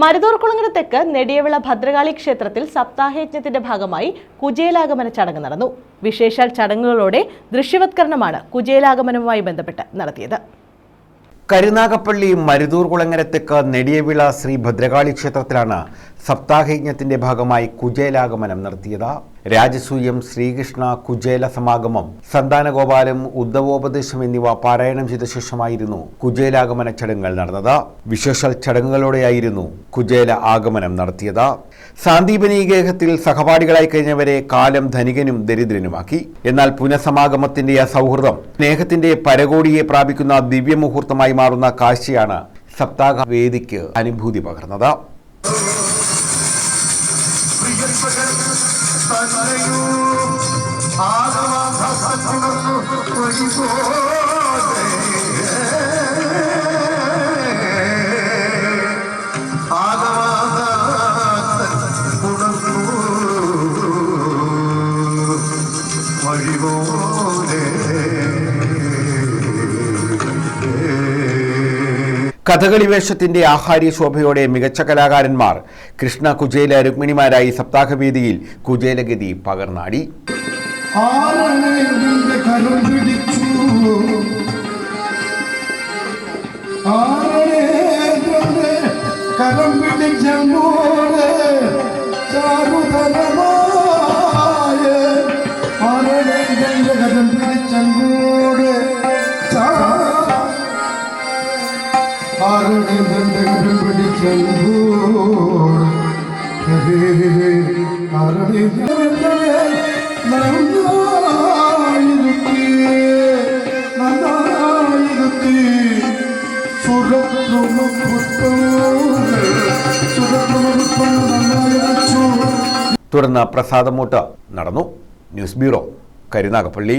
മരുതൂർക്കുളങ്ങര തെക്ക് നെടിയവിള ഭദ്രകാളി ക്ഷേത്രത്തിൽ സപ്താഹയജ്ഞത്തിന്റെ ഭാഗമായി കുജേലാഗമന ചടങ്ങ് നടന്നു. വിശേഷാൽ ചടങ്ങുകളോടെ ദൃശ്യവത്കരണമാണ് കുചേലാഗമനവുമായി ബന്ധപ്പെട്ട് നടത്തിയത്. കരുനാഗപ്പള്ളി മരുതൂർ കുളങ്ങര തെക്ക് നെടിയവിള ശ്രീ ഭദ്രകാളി ക്ഷേത്രത്തിലാണ് സപ്താഹയജ്ഞത്തിന്റെ ഭാഗമായി കുചേലാഗമനം നടത്തിയത് രാജസൂയം ശ്രീകൃഷ്ണ കുചേല സമാഗമം സന്താനഗോപാലം ഉദ്ധവോപദേശം എന്നിവ പാരായണം ചെയ്ത ശേഷമായിരുന്നു കുചേലാഗമന ചടങ്ങുകൾ നടന്നത്. വിശേഷ ചടങ്ങുകളോടെയായിരുന്നു കുചേല ആഗമനം നടത്തിയത്. സാന്ദീപനി ഗേഹത്തിൽ സഹപാഠികളായി കഴിഞ്ഞവരെ കാലം ധനികനും ദരിദ്രനുമാക്കി. എന്നാൽ പുനഃസമാഗമത്തിന്റെ ആ സൗഹൃദം സ്നേഹത്തിന്റെ പരകോടിയെ പ്രാപിക്കുന്ന ദിവ്യമുഹൂർത്തമായി മാറുന്ന കാഴ്ചയാണ് സപ്താഹ വേദിക്ക് അനുഭൂതി പകർന്നത്. തന്നെയോ ആഗമാ കഥകളി വേഷത്തിന്റെ ആഹാര്യ ശോഭയോടെ മികച്ച കലാകാരന്മാർ കൃഷ്ണ കുചേല രുക്മിണിമാരായി സപ്താഹവേദിയിൽ കുചേലഗതി പകർന്നാടി. കരം പിടിച്ചു പിടിച്ചോട് ചാരുതരമായ കരം പിടിച്ചോട് തുടർന്ന് പ്രസാദമൂട്ട് നടന്നു. News bureau Karunagappally.